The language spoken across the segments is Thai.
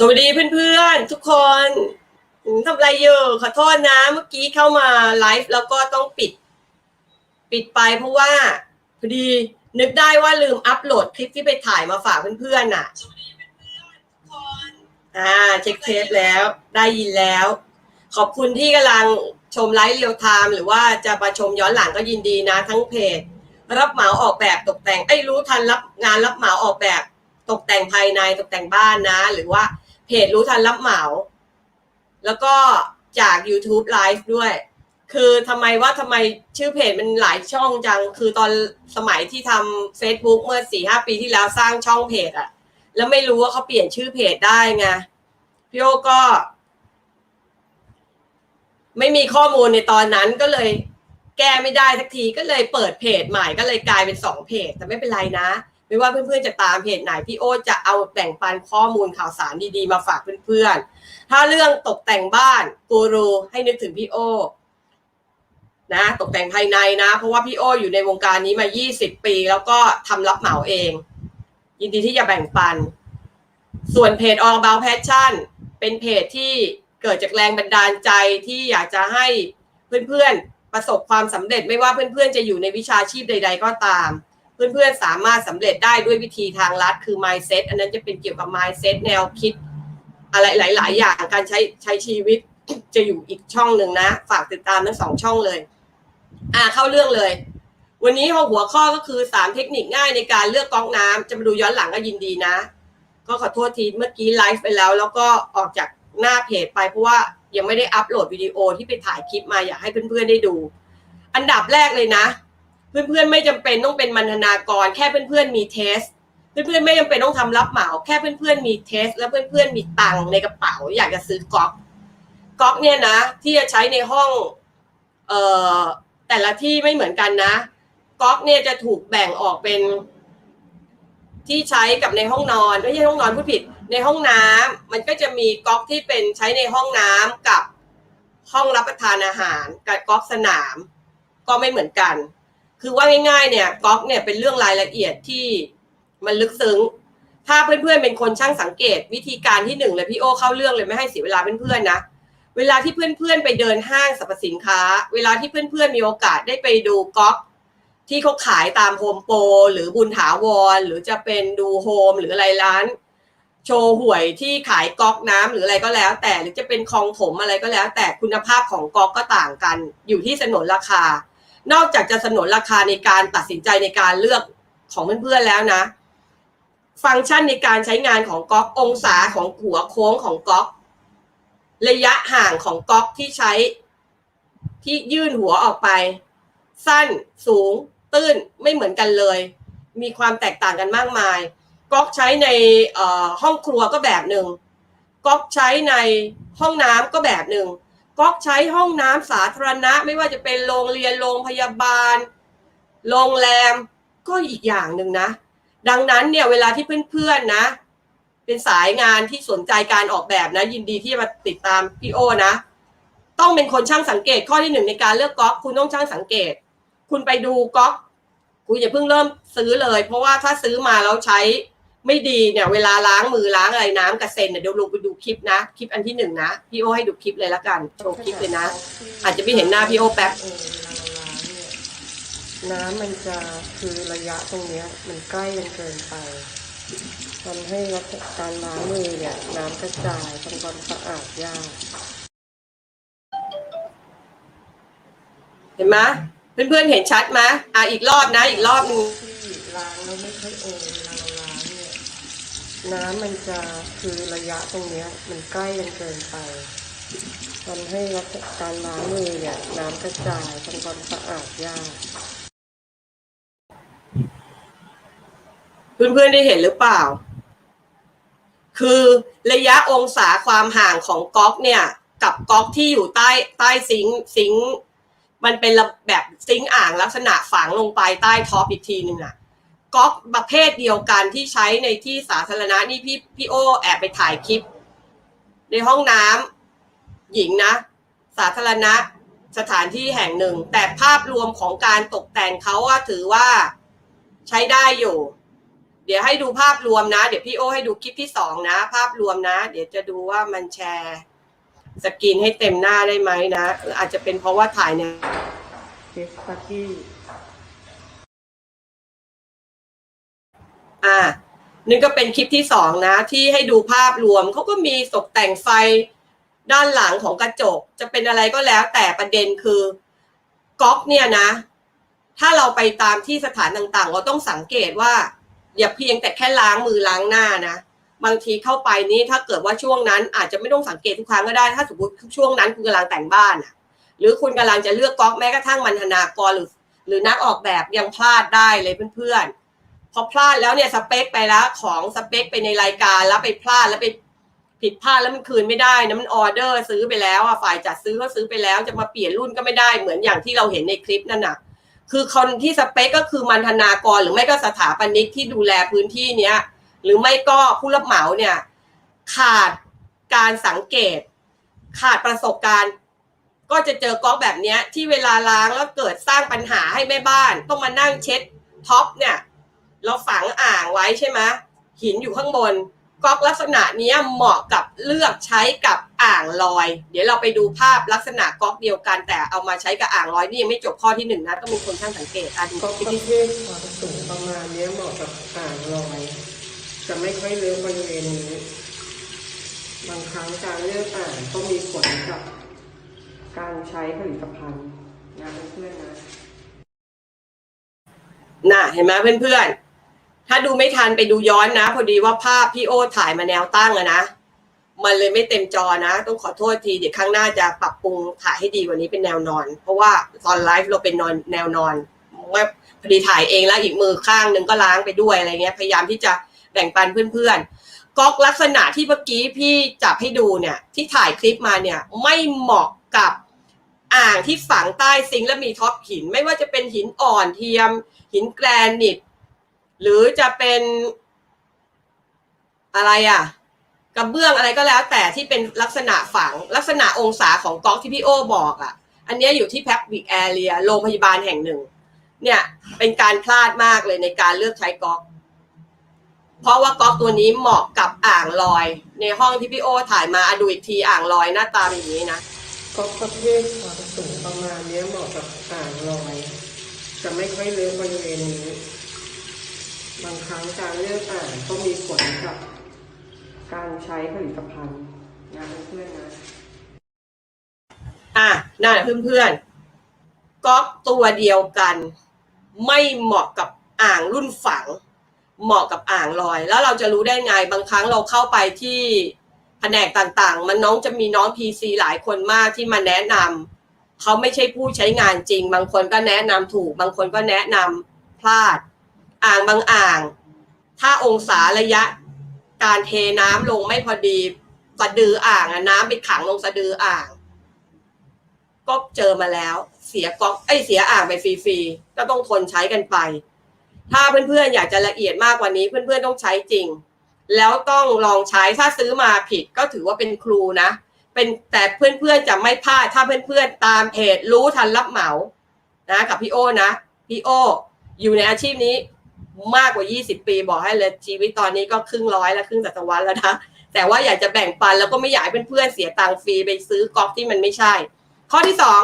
สวัสดีเพื่อนๆ ทุกคนทำอะไรอยู่ขอโทษนะ เมื่อกี้เข้ามาไลฟ์แล้วก็ต้องปิด ปิดไปเพราะว่าพอดีนึกได้ว่าลืมอัปโหลดคลิปที่ไปถ่ายมาฝากเพื่อนๆน่ะอ่าเช็คเทปแล้วได้ยินแล้ว ขอบคุณที่กำลังชมไลฟ์เรียลไทม์หรือว่าจะมาชมย้อนหลังก็ยินดีนะ ทั้งเพจ รับเหมาออกแบบตกแต่งไอ้ยรู้ทันรับงานรับเหมาออกแบบตกแต่งภายในตกแต่งบ้านนะ หรือว่า เพจรู้ทันรับเหมา แล้วก็จาก YouTube Live ด้วย คือทำไมว่าทำไมชื่อเพจมันหลายช่องจัง คือตอนสมัยที่ทำ Facebook เมื่อสี่ห้าปีที่แล้วสร้างช่องเพจอะแล้วไม่รู้ว่าเขาเปลี่ยนชื่อเพจได้ไงพี่โอก็ ไม่มีข้อมูลในตอนนั้นก็เลย แก้ไม่ได้สักทีก็เลยเปิดเพจใหม่ก็เลยกลายเป็นสองเพจ แต่ไม่เป็นไรนะ ไม่ว่าเพื่อนๆจะตามเพจไหนพี่โอจะเอาแบ่งปันข้อมูลข่าวสารดีๆ มาฝากเพื่อนๆ ถ้าเรื่องตกแต่งบ้านกูรูให้นึกถึงพี่โอนะตกแต่งภายในนะ เพราะว่าพี่โออยู่ในวงการนี้มา 20 ปี แล้วก็ทำรับเหมาเอง ยินดีที่จะแบ่งปัน ส่วนเพจ All About Passion เป็นเพจที่เกิดจากแรงบันดาลใจที่อยากจะให้เพื่อนๆ ประสบความสำเร็จไม่ว่าเพื่อนๆ จะอยู่ในวิชาชีพใด ๆ ก็ตาม เพื่อนๆสามารถสำเร็จได้ด้วยวิธีทางลัดคือ mindset อันนั้นจะเป็นเกี่ยวกับ mindset แนวคิด อะไรหลาย ๆ อย่างการใช้ใช้ชีวิตจะอยู่อีกช่องหนึ่งนะ ฝากติดตามทั้งสองช่องเลย อ่าเข้าเรื่องเลย วันนี้หัวข้อก็คือสามเทคนิคง่ายในการเลือกก๊อกน้ำจะมาดูย้อนหลังก็ยินดีนะ ก็ขอโทษทีเมื่อกี้ไลฟ์ไปแล้ว แล้วก็ออกจากหน้าเพจไปเพราะว่ายังไม่ได้อัปโหลดวิดีโอที่ไปถ่ายคลิปมาอยากให้เพื่อนๆได้ดู อันดับแรกเลยนะ เพื่อนๆไม่จำเป็นต้องเป็นบรรณากร แค่เพื่อนๆมีเทส เพื่อนๆไม่จำเป็นต้องทำรับเหมา แค่เพื่อนๆมีเทส แล้วเพื่อนๆมีตังค์ในกระเป๋า อยากจะซื้อก๊อกก๊อกเนี่ยนะ ที่จะใช้ในห้องเอ่อแต่ละที่ไม่เหมือนกันนะก๊อกเนี่ยจะถูกแบ่งออกเป็นที่ใช้กับในห้องนอนไม่ใช่ห้องนอนผู้ผิด ในห้องน้ำมันก็จะมีก๊อกที่เป็นใช้ในห้องน้ำกับห้องรับประทานอาหาร กับก๊อกสนาม ก็ไม่เหมือนกัน คือว่าง่ายๆเนี่ยก๊อกเนี่ยเป็นเรื่องรายละเอียดที่มันลึกซึ้ง ถ้าเพื่อนๆเป็นคนช่างสังเกต วิธีการที่หนึ่งเลยพี่โอเข้าเรื่องเลยไม่ให้เสียเวลาเพื่อนๆนะเวลาที่เพื่อนๆไปเดินห้างสรรพสินค้า เวลาที่เพื่อนๆมีโอกาสได้ไปดูก๊อกที่เขาขายตามโฮมโปรหรือบุญถาวร หรือจะเป็นดูโฮมหรืออะไรร้าน โชว์หวยที่ขายก๊อกน้ำหรืออะไรก็แล้ว แต่หรือจะเป็นคลองถมอะไรก็แล้ว แต่คุณภาพของก๊อกก็ต่างกัน อยู่ที่สนนราคา นอกจากจะสนนราคาในการตัดสินใจในการเลือกของเพื่อนๆแล้วนะ ฟังก์ชันในการใช้งานของก๊อกองศาของหัวโค้งของก๊อกระยะห่างของก๊อกที่ใช้ ที่ยื่นหัวออกไป สั้นสูง ตื้นไม่เหมือนกันเลย มีความแตกต่างกันมากมาย ก๊อกใช้ในห้องครัวก็แบบหนึ่งก๊อกใช้ในห้องน้ำก็แบบหนึ่ง ก๊อกใช้ห้องน้ำสาธารณะ ไม่ว่าจะเป็นโรงเรียนโรงพยาบาล โรงแรมก็อีกอย่างหนึ่งนะ ดังนั้นเนี่ยเวลาที่เพื่อนๆนะ เป็นสายงานที่สนใจการออกแบบนะ ยินดีที่จะมาติดตามพี่โอนะ ต้องเป็นคนช่างสังเกตข้อที่หนึ่งในการเลือกก๊อกคุณต้องช่างสังเกต คุณไปดูก๊อกคุณอย่าเพิ่งเริ่มซื้อเลย เพราะว่าถ้าซื้อมาแล้วใช้ ไม่ดีเนี่ยเวลาล้างมือล้างอะไรน้ำกระเซ็นเนี่ยเดี๋ยวลงไปดูคลิปนะ คลิปอันที่หนึ่งนะพี่โอให้ดูคลิปเลยละกันโชว์คลิปเลยนะ อาจจะไม่เห็นหน้าพี่โอแป๊บเออเวลาเราล้างเนี่ยน้ำมันจะคือระยะตรงเนี้ยมันใกล้กันเกินไปทำให้ลักษณะการล้างมือเนี่ยน้ำกระจายทำความสะอาดยากเห็นไหมเพื่อนๆเห็นชัดไหมอะอีกรอบนะ อีกรอบหนึง ที่ล้างแล้วไม่ค่อยโอนเวลา น้ำมันจะคือระยะตรงเนี้ย มันใกล้กันเกินไปทำให้ลักการล้างมือเนี่ยน้ำกระจายทำความสะอาดยาก เพื่อนๆได้เห็นหรือเปล่า คือระยะองศาความห่างของก๊อกเนี่ย กับก๊อกที่อยู่ใต้ใต้ซิงซิงมันเป็นแบบซิงอ่างลักษณะฝังลงไปใต้ท็อปอีกทีหนึ่งอะ ก๊อกประเภทเดียวกันที่ใช้ในที่สาธารณะนี่พี่พี่โอแอบไปถ่ายคลิป ในห้องน้ำหญิงนะ สาธารณะสถานที่แห่งหนึ่ง แต่ภาพรวมของการตกแต่งเขาว่าถือว่าใช้ได้อยู่ เดี๋ยวให้ดูภาพรวมนะ เดี๋ยวพี่โอให้ดูคลิปที่สองนะ ภาพรวมนะ เดี๋ยวจะดูว่ามันแชร์สกรีนให้เต็มหน้าได้ไหมนะ อาจจะเป็นเพราะว่าถ่ายในเคสปาร์ตี้ อ่านี่ก็เป็นคลิปที่สองนะ ที่ให้ดูภาพรวมเขาก็มีตกแต่งไฟด้านหลังของกระจก จะเป็นอะไรก็แล้ว แต่ประเด็นคือก๊อกเนี่ยนะ ถ้าเราไปตามที่สถานต่างๆ เราต้องสังเกตว่าอย่าเพียงแต่แค่ล้างมือล้างหน้านะบางทีเข้าไปนี่ถ้าเกิดว่าช่วงนั้น อาจจะไม่ต้องสังเกตทุกครั้งก็ได้ ถ้าสมมติช่วงนั้นคุณกำลังแต่งบ้านอะหรือคุณกำลังจะเลือกก๊อกแม้กระทั่งมันธนากรหรือ หรือนักออกแบบยังพลาดได้เลยเพื่อนๆ พอพลาดแล้วเนี่ยสเปคไปแล้วของสเปคไปในรายการแล้วไปพลาดแล้วไปผิดพลาดแล้วมันคืนไม่ได้นะมันออเดอร์ซื้อไปแล้วอะฝ่ายจัดซื้อก็ซื้อไปแล้วจะมาเปลี่ยนรุ่นก็ไม่ได้เหมือนอย่างที่เราเห็นในคลิปนั่นน่ะ คือคนที่สเปคก็คือมันธนากรหรือไม่ก็สถาปนิกที่ดูแลพื้นที่เนี้ยหรือไม่ก็ผู้รับเหมาเนี่ย ขาดการสังเกต ขาดประสบการณ์ ก็จะเจอก๊อกแบบเนี้ย ที่เวลาล้างแล้วเกิดสร้างปัญหาให้แม่บ้าน ต้องมานั่งเช็ดท็อปเนี่ย เราฝังอ่างไว้ใช่ไหมหินอยู่ข้างบนก๊อกลักษณะเนี้ยเหมาะกับเลือกใช้กับอ่างลอย เดี๋ยวเราไปดูภาพลักษณะก๊อกเดียวกัน แต่เอามาใช้กับอ่างลอยนี่ยังไม่จบข้อที่หนึ่งนะต้องมีคนช่างสังเกตอะดูก็คลิปประที่เภทความสูงประมาณเนี้ยเหมาะกับอ่างลอย จะไม่ค่อยเลือกบริเวณนี้ บางครั้งการเลือกอ่างก็มีผลกับการใช้ผลิตภัณฑ์นะเพื่อนๆนะน่ะเห็นไหมเพื่อนๆ ถ้าดูไม่ทันไปดูย้อนนะ พอดีว่าภาพพี่โอถ่ายมาแนวตั้งอะนะ มันเลยไม่เต็มจอนะ ต้องขอโทษทีเดี๋ยวครั้งหน้าจะปรับปรุงถ่ายให้ดีกว่านี้เป็นแนวนอน เพราะว่าตอนไลฟ์เราเป็นนอนแนวนอนว่าพอดีถ่ายเองแล้วอีกมือข้างหนึงก็ล้างไปด้วยอะไรเงี้ย พยายามที่จะแบ่งปันเพื่อนๆก๊อกลักษณะที่เมื่อกี้พี่จับให้ดูเนี่ย ที่ถ่ายคลิปมาเนี่ย ไม่เหมาะกับอ่างที่ฝังใต้ซิงและมีท็อปหิน ไม่ว่าจะเป็นหินอ่อนเทียม หินแกรนิต หรือจะเป็นอะไรอะกระเบื้องอะไรก็แล้ว แต่ที่เป็นลักษณะฝังลักษณะองศาของก๊อกที่พี่โอบอกอะ อันนี้อยู่ที่แพ b บิกแอเรียโรงพยาบาลแห่งหนึ่ง เนี่ยเป็นการพลาดมากเลยในการเลือกใช้ก๊อกเพราะว่าก๊อกตัวนี้เหมาะกับอ่างลอย ในห้องที่พี่โอถ่ายมาอดูอีกทีอ่างลอยหน้าตาเป็นอย่างนี้นะก็ประเภทความสูงประมาณนี้เหมาะกับอ่างลอยจะไม่ค่อยเลือกบริเวณนี้ บางครั้งการเลือกอ่างก็มีผลกับการใช้ผลิตภัณฑ์นะเพื่อนๆนะ อะนั่นเพื่อนๆก๊อกตัวเดียวกัน ไม่เหมาะกับอ่างรุ่นฝัง เหมาะกับอ่างลอย แล้วเราจะรู้ได้ไงบางครั้งเราเข้าไปที่แผนกต่างๆ มันน้องจะมีน้อง PC หลายคนมากที่มาแนะนำเขาไม่ใช่ผู้ใช้งานจริง บางคนก็แนะนำถูก บางคนก็แนะนำพลาด อ่างบางอ่าง ถ้าองศาระยะ การเทน้ำลงไม่พอดีสะดืออ่างน้ำไปขังลงสะดืออ่าง ก็เจอมาแล้ว เสียก๊อกไอเสียอ่างไปฟรีๆก็ต้องทนใช้กันไป ถ้าเพื่อนๆอยากจะละเอียดมากกว่านี้ เพื่อนๆต้องใช้จริง แล้วต้องลองใช้ถ้าซื้อมาผิดก็ถือว่าเป็นครูนะเป็นแต่เพื่อนๆจะไม่พลาดถ้าเพื่อนๆตามเพจรู้ทันรับเหมานะกับพี่โอนะพี่โออยู่ในอาชีพนี้ มากกว่า 20 ปีบอกให้เลยชีวิตตอนนี้ก็ครึ่งร้อยแล้วครึ่งศตวรรษแล้วนะแต่ว่าอยากจะแบ่งปันแล้วก็ไม่อยากให้เพื่อนๆเสียตังค์ฟรีไปซื้อกอกที่มันไม่ใช่ ข้อที่สอง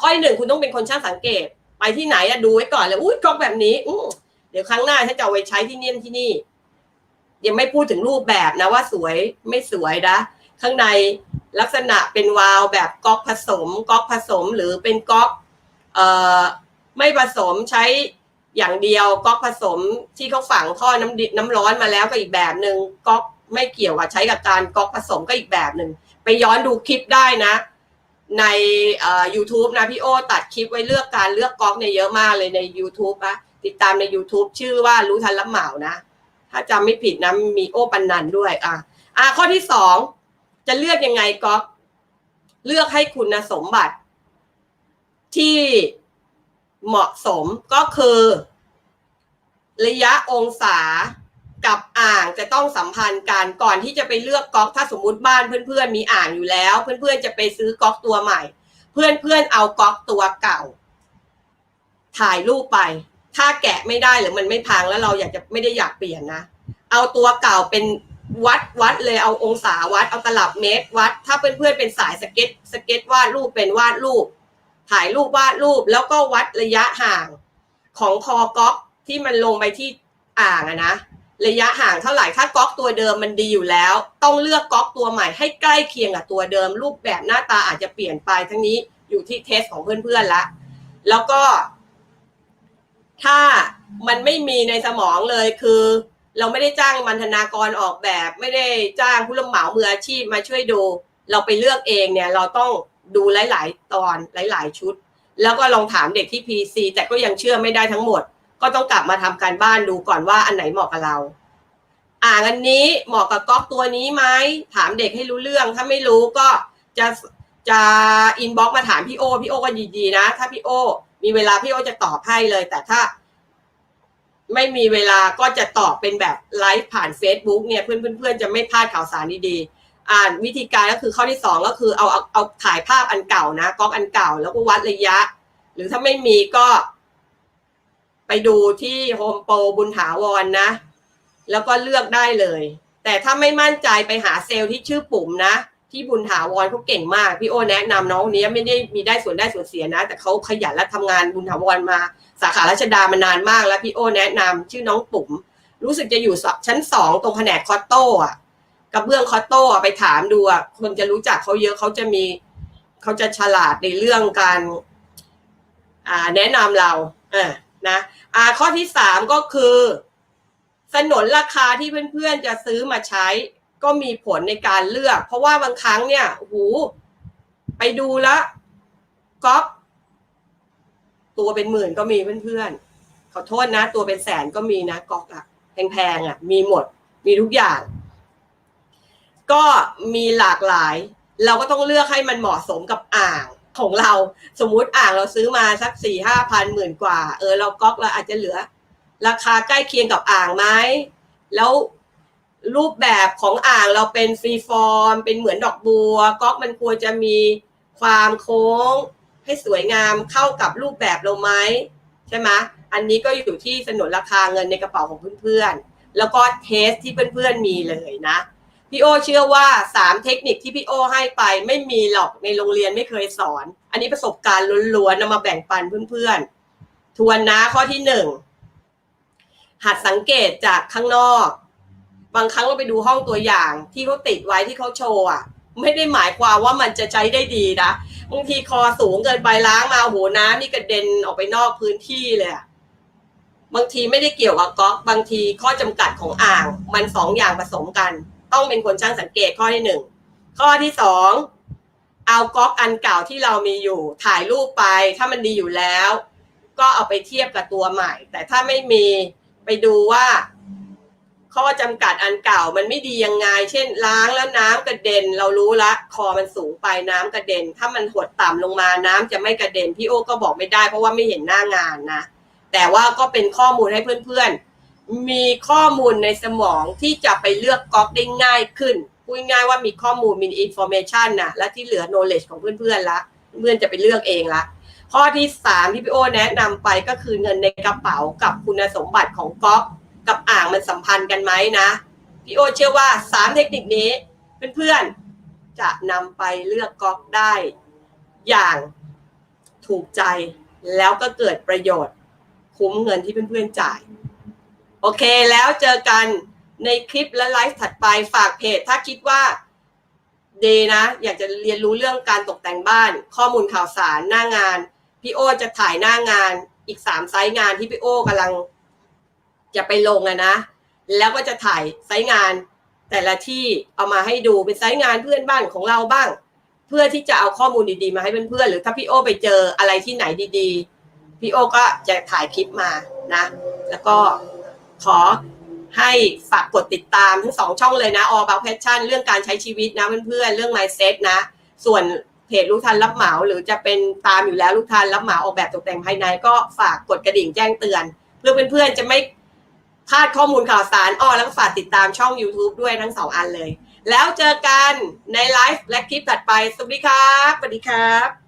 ข้อที่หนึ่งคุณต้องเป็นคนช่างสังเกต ไปที่ไหนอะดูไว้ก่อนเลยอุ้ยกอกแบบนี้อื้เดี๋ยวครั้งหน้าฉันจะเอาไว้ใช้ที่เนี่ที่นี่ ยังไม่พูดถึงรูปแบบนะว่าสวยไม่สวยนะข้างในลักษณะเป็นวาล์วแบบก๊อกผสมก๊อกผสมหรือเป็นก๊อกเอ่อไม่ผสมใช้ อย่างเดียวก๊อกผสมที่เขาฝังท่อน้ำดิน้ำร้อนมาแล้วก็อีกแบบหนึ่งก๊อกไม่เกี่ยวกับใช้กับการก๊อกผสมก็อีกแบบหนึ่งไปย้อนดูคลิปได้นะ ในเอ่อ YouTube นะพี่โอตัดคลิปไว้เลือกการเลือกก๊อกเนี่ยเยอะมากเลยใน YouTube นะติดตามใน YouTube ชื่อว่ารู้ทันรับเหมานะ ถ้าจำไม่ผิดนะมีโอปันนันด้วยอะอะข้อที่สองจะเลือกยังไงก๊อกเลือกให้คุณสมบัติที่ เหมาะสมก็คือ ระยะองศากับอ่างจะต้องสัมพันธ์กันก่อนที่จะไปเลือกก๊อกถ้าสมมุติบ้านเพื่อนๆ มีอ่างอยู่แล้ว เพื่อนๆจะไปซื้อก๊อกตัวใหม่ เพื่อนๆเอาก๊อกตัวเก่า ถ่ายรูปไป ถ้าแกะไม่ได้หรือมันไม่พังแล้วเราอยากจะไม่ได้อยากเปลี่ยนนะเอาตัวเก่าเป็นวัดวัดเลยเอาองศาวัดเอาตลับเมตรวัด ถ้าเพื่อนๆเป็นสายสเก็ตสเก็ตวาดรูปเป็นวาดรูป ถ่ายรูปวาดรูปแล้วก็วัดระยะห่างของคอก๊อกที่มันลงไปที่อ่างอะนะระยะห่างเท่าไหร่ถ้าก๊อกตัวเดิมมันดีอยู่แล้ว ต้องเลือกก๊อกตัวใหม่ให้ใกล้เคียงกับตัวเดิม รูปแบบหน้าตาอาจจะเปลี่ยนไปทั้งนี้อยู่ที่เทสของเพื่อนๆละแล้วก็ ถ้ามันไม่มีในสมองเลยคือ เราไม่ได้จ้างมันธนากรออกแบบ ไม่ได้จ้างผู้รับเหมามืออาชีพมาช่วยดู เราไปเลือกเองเนี่ย เราต้อง ดูหลาย ๆ ตอนหลาย ๆ ชุด แล้วก็ลองถามเด็กที่ PC แต่ก็ยังเชื่อไม่ได้ทั้งหมด ก็ต้องกลับมาทำการบ้านดูก่อนว่าอันไหนเหมาะกับเรา อ่างอันนี้เหมาะกับก๊อกตัวนี้ไหมถามเด็กให้รู้เรื่อง ถ้าไม่รู้ก็จะจะอินบ็อกมาถามพี่โอพี่โอก็ดีๆนะ ถ้าพี่โอ มีเวลาพี่โอจะตอบให้เลย แต่ถ้าไม่มีเวลาก็จะตอบเป็นแบบไลฟ์ผ่าน Facebook เนี่ยเพื่อนเพื่อนๆจะไม่พลาดข่าวสารดีๆ อ่าวิธีการก็คือข้อที่สองก็คือเอาเอาเอาถ่ายภาพอันเก่านะก๊อกอันเก่า แล้วก็วัดระยะ หรือถ้าไม่มีก็ ไปดูที่โฮมโปรบุญถาวรนนะ แล้วก็เลือกได้เลย แต่ถ้าไม่มั่นใจไปหาเซลล์ที่ชื่อปุ่มนะ ที่บุญถาวรเขาเก่งมาก พี่โอแนะนำน้องนี้ไม่ได้มีได้ส่วนได้ส่วนเสียนะ แต่เขาขยันและทำงานบุญถาวรมา สาขาราชดามานานมาก แล้วพี่โอแนะนำชื่อน้องปุ๋มรู้สึกจะอยู่ชั้นสองตรงแผนกคอตโต้อะ กระเบื้องคอตโต้ไปถามดูอะคนจะรู้จักเขาเยอะเขาจะมีเขาจะฉลาดในเรื่องการอ่าแนะนำเราอ่านะอ่าข้อที่สามก็คือสนนราคาที่เพื่อนๆจะซื้อมาใช้ ก็มีผลในการเลือก เพราะว่าบางครั้งเนี่ยโอ้โหไปดูแล้วก๊อปตัวเป็นหมื่นก็มีเพื่อนๆขอโทษนะ ตัวเป็นแสนก็มีนะก๊อกอะแพงๆอะมีหมด มีทุกอย่าง ก็มีหลากหลาย เราก็ต้องเลือกให้มันเหมาะสมกับอ่างของเรา สมมุติอ่างเราซื้อมาสักสี่ห้าพันหมื่นกว่า เออเราก๊อกเราอาจจะเหลือ ราคาใกล้เคียงกับอ่างไหมแล้วรูปแบบของอ่างเราเป็นฟรีฟอร์ม เป็นเหมือนดอกบัว ก๊อกมันควรจะมีความโค้ง ให้สวยงามเข้ากับรูปแบบเราไหมใช่ไหมอันนี้ก็อยู่ที่สนนราคาเงินในกระเป๋าของเพื่อนๆ แล้วก็เทสที่เพื่อนๆมีเลยนะ พี่โอเชื่อว่าสามเทคนิคที่พี่โอให้ไปไม่มีหรอกในโรงเรียนไม่เคยสอน อันนี้ประสบการณ์ล้วนๆนำมาแบ่งปันเพื่อนๆ ทวนนะข้อที่หนึ่งหัดสังเกตจากข้างนอก บางครั้งเราไปดูห้องตัวอย่างที่เขาติดไว้ที่เขาโชว์อะไม่ได้หมายความว่ามันจะใช้ได้ดีนะบางทีคอสูงเกินไปล้างมาโอ้โหน้ำนี่กระเด็นออกไปนอกพื้นที่เลยบางทีไม่ได้เกี่ยวกับก๊อกบางทีข้อจำกัดของอ่าง มันสองอย่างผสมกัน ต้องเป็นคนช่างสังเกตข้อที่หนึ่งข้อที่สองเอาก๊อกอันเก่าที่เรามีอยู่ถ่ายรูปไปถ้ามันดีอยู่แล้ว ก็เอาไปเทียบกับตัวใหม่ แต่ถ้าไม่มีไปดูว่า ข้อจำกัดอันเก่ามันไม่ดียังไง เช่นล้างแล้วน้ำกระเด็น เรารู้ละ คอมันสูงไปน้ำกระเด็น ถ้ามันหดต่ำลงมาน้ำจะไม่กระเด็นพี่โอ้ก็บอกไม่ได้เพราะว่าไม่เห็นหน้างานนะแต่ว่าก็เป็นข้อมูลให้เพื่อนๆ มีข้อมูลในสมองที่จะไปเลือกก๊อกได้ง่ายขึ้นพูดง่ายว่ามีข้อมูลมีอินโฟเมชันนะและที่เหลือ knowledge ของเพื่อนๆละเพื่อนจะไปเลือกเองละข้อที่สามที่พี่โอแนะนำไปก็คือเงินในกระเป๋ากับคุณสมบัติของก๊อกกับอ่างมันสัมพันธ์กันไหมนะพี่โอเชื่อว่าสามเทคนิคนี้เพื่อนๆจะนำไปเลือกก๊อกได้อย่างถูกใจแล้วก็เกิดประโยชน์ คุ้มเงินที่เพื่อนๆจ่าย โอเคแล้วเจอกันในคลิปและไลฟ์ถัดไปฝากเพจ ถ้าคิดว่าดีนะ อยากจะเรียนรู้เรื่องการตกแต่งบ้าน ข้อมูลข่าวสารหน้างาน พี่โอจะถ่ายหน้างานอีกสามไซต์งานที่พี่โอกำลังจะไปลงอะนะ แล้วก็จะถ่ายไซต์งานแต่ละที่เอามาให้ดูเป็นไซต์งานเพื่อนบ้านของเราบ้าง เพื่อที่จะเอาข้อมูลดีๆ มาให้เพื่อนๆหรือถ้าพี่โอไปเจออะไรที่ไหนดีๆ พี่โอก็จะถ่ายคลิปมานะ แล้วก็ ขอให้ฝากกดติดตามทั้งสองช่องเลยนะ All About Passion เรื่องการใช้ชีวิตนะเพื่อนๆเรื่อง mindset นะ ส่วนเพจลูกทันรับเหมา หรือจะเป็นตามอยู่แล้วลูกทันรับเหมาออกแบบตกแต่งภายใน ก็ฝากกดกระดิ่งแจ้งเตือน เพื่อเพื่อนๆจะไม่พลาดข้อมูลข่าวสารอ้อแล้วก็ฝากติดตามช่อง YouTube ด้วยทั้งสองอันเลย แล้วเจอกันในไลฟ์และคลิปถัดไป สวัสดีครับสวัสดีครับ